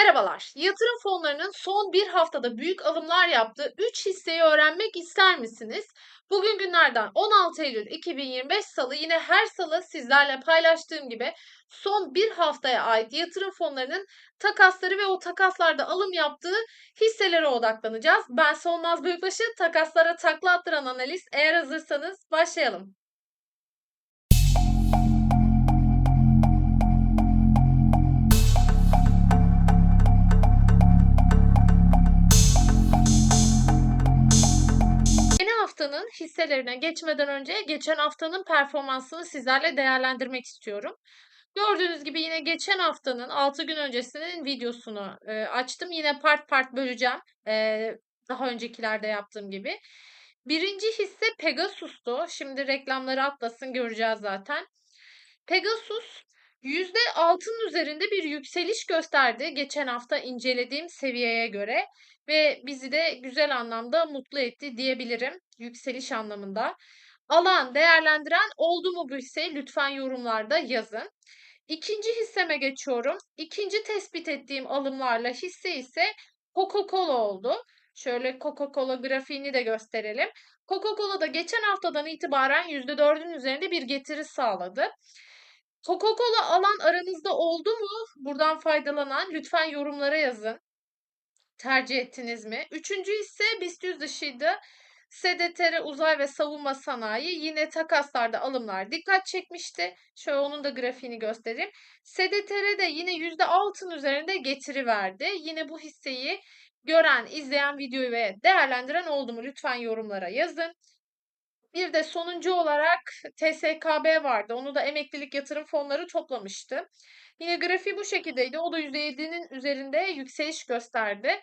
Merhabalar. Yatırım fonlarının son bir haftada büyük alımlar yaptığı 3 hisseyi öğrenmek ister misiniz? Bugün günlerden 16 Eylül 2025 Salı yine her salı sizlerle paylaştığım gibi son bir haftaya ait yatırım fonlarının takasları ve o takaslarda alım yaptığı hisselere odaklanacağız. Ben Solmaz Büyükbaşı, takaslara takla attıran analiz. Eğer hazırsanız başlayalım. Hisselerine geçmeden önce geçen haftanın performansını sizlerle değerlendirmek istiyorum. Gördüğünüz gibi yine geçen haftanın 6 gün öncesinin videosunu e, açtım. Yine part part böleceğim. E, daha öncekilerde yaptığım gibi. Birinci hisse Pegasus'tu. Şimdi reklamları atlasın göreceğiz zaten. Pegasus %6'nın üzerinde bir yükseliş gösterdi geçen hafta incelediğim seviyeye göre ve bizi de güzel anlamda mutlu etti diyebilirim yükseliş anlamında. Alan değerlendiren oldu mu bu hisseyi lütfen yorumlarda yazın. İkinci hisseme geçiyorum. İkinci tespit ettiğim alımlarla hisse ise Coca-Cola oldu. Şöyle Coca-Cola grafiğini de gösterelim. Coca-Cola da geçen haftadan itibaren %4'ün üzerinde bir getiri sağladı. Coca-Cola alan aranızda oldu mu? Buradan faydalanan lütfen yorumlara yazın. Tercih ettiniz mi? Üçüncü ise BIST 100 dışıydı. SDTR Uzay ve Savunma Sanayi yine takaslarda alımlar dikkat çekmişti. Şöyle onun da grafiğini göstereyim. SDTR de yine %6'ın üzerinde getiri verdi. Yine bu hisseyi gören, izleyen videoyu ve değerlendiren oldu mu? Lütfen yorumlara yazın. Bir de sonuncu olarak TSKB vardı. Onu da emeklilik yatırım fonları toplamıştı. Yine grafiği bu şekildeydi. O da %7'nin üzerinde yükseliş gösterdi.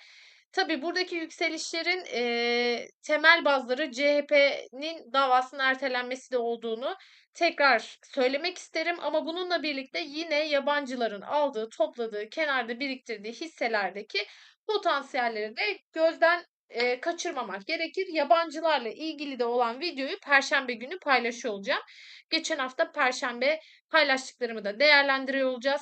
Tabii buradaki yükselişlerin e, temel bazları CHP'nin davasının ertelenmesi de olduğunu tekrar söylemek isterim. Ama bununla birlikte yine yabancıların aldığı, topladığı, kenarda biriktirdiği hisselerdeki potansiyelleri de gözden e, kaçırmamak gerekir. Yabancılarla ilgili de olan videoyu Perşembe günü paylaşıyor olacağım. Geçen hafta Perşembe paylaştıklarımı da değerlendiriyor olacağız.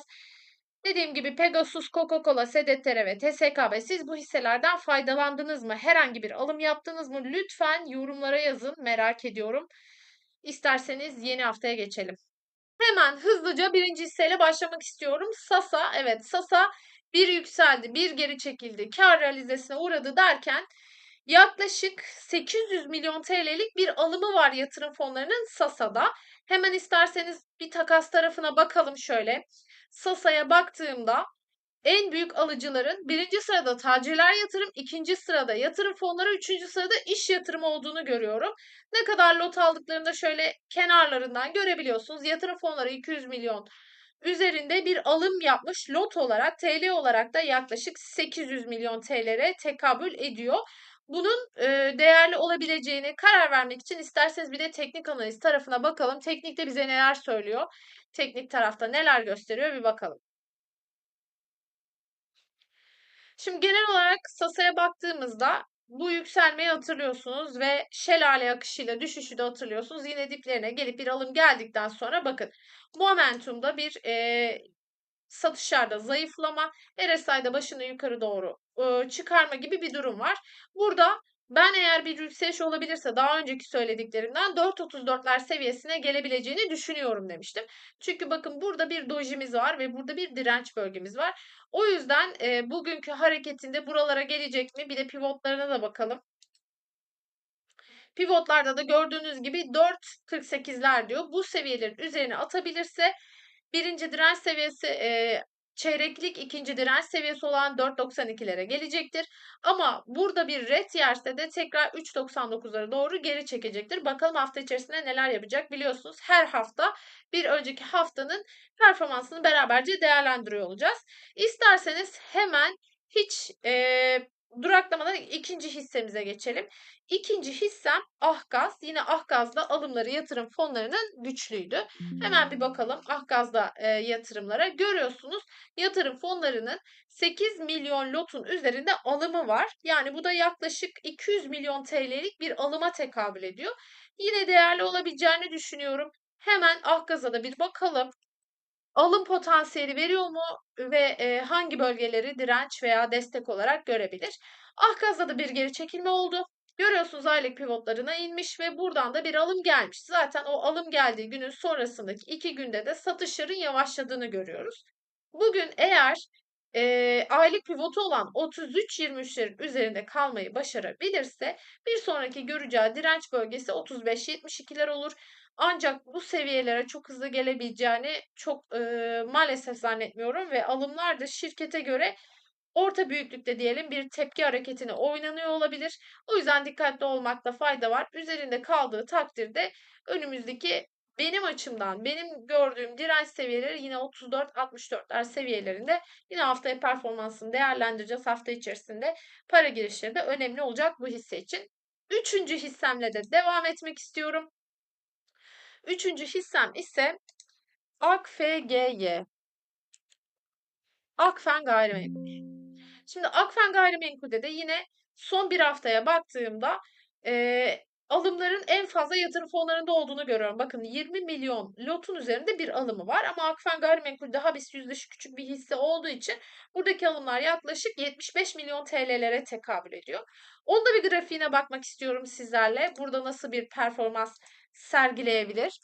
Dediğim gibi Pegasus, Coca-Cola, SDTR ve TSKB siz bu hisselerden faydalandınız mı? Herhangi bir alım yaptınız mı? Lütfen yorumlara yazın. Merak ediyorum. İsterseniz yeni haftaya geçelim. Hemen hızlıca birinci hisseyle başlamak istiyorum. Sasa, evet Sasa bir yükseldi, bir geri çekildi, kar realizesine uğradı derken yaklaşık 800 milyon TL'lik bir alımı var yatırım fonlarının Sasa'da. Hemen isterseniz bir takas tarafına bakalım şöyle. Sasa'ya baktığımda en büyük alıcıların birinci sırada tacirler yatırım, ikinci sırada yatırım fonları, üçüncü sırada iş yatırım olduğunu görüyorum. Ne kadar lot aldıklarını da şöyle kenarlarından görebiliyorsunuz. Yatırım fonları 200 milyon üzerinde bir alım yapmış lot olarak TL olarak da yaklaşık 800 milyon TL'ye tekabül ediyor. Bunun e, değerli olabileceğini karar vermek için isterseniz bir de teknik analiz tarafına bakalım. Teknikte bize neler söylüyor? Teknik tarafta neler gösteriyor bir bakalım. Şimdi genel olarak Sasa'ya baktığımızda bu yükselmeyi hatırlıyorsunuz ve şelale akışıyla düşüşü de hatırlıyorsunuz. Yine diplerine gelip bir alım geldikten sonra bakın momentumda bir e, satışlarda zayıflama, RSI'da başını yukarı doğru e, çıkarma gibi bir durum var. Burada ben eğer bir yükseliş olabilirse daha önceki söylediklerimden 4.34'ler seviyesine gelebileceğini düşünüyorum demiştim. Çünkü bakın burada bir dojimiz var ve burada bir direnç bölgemiz var. O yüzden e, bugünkü hareketinde buralara gelecek mi? Bir de pivotlarına da bakalım. Pivotlarda da gördüğünüz gibi 4.48'ler diyor. Bu seviyelerin üzerine atabilirse birinci direnç seviyesi e, çeyreklik ikinci direnç seviyesi olan 4.92'lere gelecektir. Ama burada bir ret yerse de tekrar 3.99'lara doğru geri çekecektir. Bakalım hafta içerisinde neler yapacak biliyorsunuz. Her hafta bir önceki haftanın performansını beraberce değerlendiriyor olacağız. İsterseniz hemen hiç e, duraklamadan ikinci hissemize geçelim. İkinci hissem Ahgaz. Yine Ahgaz'da alımları yatırım fonlarının güçlüydü. Hemen bir bakalım Ahgaz'da e, yatırımlara. Görüyorsunuz yatırım fonlarının 8 milyon lotun üzerinde alımı var. Yani bu da yaklaşık 200 milyon TL'lik bir alıma tekabül ediyor. Yine değerli olabileceğini düşünüyorum. Hemen Ahgaz'a da bir bakalım. Alım potansiyeli veriyor mu ve, eee, hangi bölgeleri direnç veya destek olarak görebilir? Ahgaz'da da bir geri çekilme oldu. Görüyorsunuz aylık pivotlarına inmiş ve buradan da bir alım gelmiş. Zaten o alım geldiği günün sonrasındaki 2 günde de satışların yavaşladığını görüyoruz. Bugün eğer, eee, aylık pivotu olan 33.23'lerin üzerinde kalmayı başarabilirse bir sonraki göreceği direnç bölgesi 35.72'ler olur. Ancak bu seviyelere çok hızlı gelebileceğini çok, eee, maalesef zannetmiyorum ve alımlar da şirkete göre orta büyüklükte diyelim bir tepki hareketine oynanıyor olabilir. O yüzden dikkatli olmakta fayda var. Üzerinde kaldığı takdirde önümüzdeki benim açımdan, benim gördüğüm direnç seviyeleri yine 34-64'ler seviyelerinde. Yine haftaya performansını değerlendireceğiz. Hafta içerisinde para girişleri de önemli olacak bu hisse için. 3. hissemle de devam etmek istiyorum. 3. hissem ise AKFGY. Akfen Gayrimenkul. Şimdi Akfen Gayrimenkul'de de yine son 1 haftaya baktığımda, eee, alımların en fazla yatırım fonlarında olduğunu görüyorum. Bakın 20.000.000 lotun üzerinde bir alımı var ama Akfen Gayrimenkul daha BIST yüzdesi küçük bir hisse olduğu için buradaki alımlar yaklaşık 75.000.000 TL'lere tekabül ediyor. Onun da bir grafiğine bakmak istiyorum sizlerle. Burada nasıl bir performans sergileyebilir?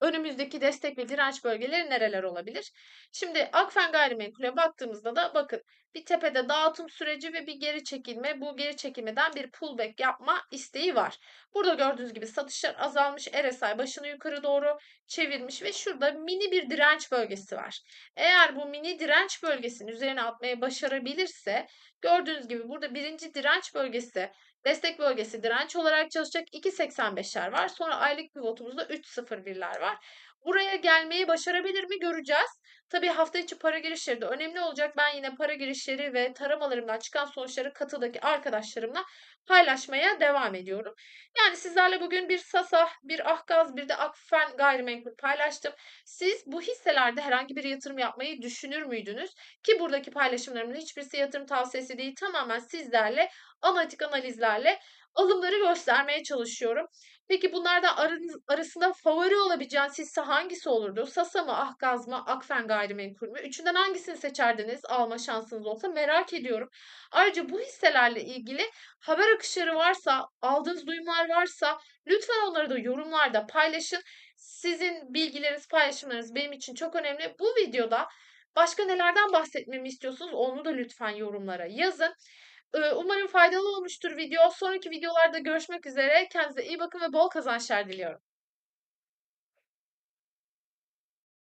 Önümüzdeki destek ve direnç bölgeleri nereler olabilir? Şimdi Akfen Gayrimenkul'e baktığımızda da bakın bir tepede dağıtım süreci ve bir geri çekilme. Bu geri çekilmeden bir pullback yapma isteği var. Burada gördüğünüz gibi satışlar azalmış. RSI başını yukarı doğru çevirmiş ve şurada mini bir direnç bölgesi var. Eğer bu mini direnç bölgesinin üzerine atmayı başarabilirse gördüğünüz gibi burada birinci direnç bölgesi destek bölgesi direnç olarak çalışacak 2.85'ler var. Sonra aylık pivotumuzda 3.01'ler var. Buraya gelmeyi başarabilir mi göreceğiz. Tabii hafta içi para girişleri de önemli olacak. Ben yine para girişleri ve taramalarımdan çıkan sonuçları katıdaki arkadaşlarımla paylaşmaya devam ediyorum. Yani sizlerle bugün bir Sasa, bir Ahgaz, bir de Akfen Gayrimenkul paylaştım. Siz bu hisselerde herhangi bir yatırım yapmayı düşünür müydünüz? Ki buradaki paylaşımlarımın hiçbirisi yatırım tavsiyesi değil. Tamamen sizlerle analitik analizlerle alımları göstermeye çalışıyorum. Peki bunlardan arasında favori olabileceğiniz hisse hangisi olurdu? Sasa mı, Ahgaz mı, Akfen Gayrimenkul mü? Üçünden hangisini seçerdiniz alma şansınız olsa merak ediyorum. Ayrıca bu hisselerle ilgili haber akışları varsa, aldığınız duyumlar varsa lütfen onları da yorumlarda paylaşın. Sizin bilgileriniz, paylaşımlarınız benim için çok önemli. Bu videoda başka nelerden bahsetmemi istiyorsunuz onu da lütfen yorumlara yazın. Iıı, umarım faydalı olmuştur video. Sonraki videolarda görüşmek üzere. Kendinize iyi bakın ve bol kazançlar diliyorum.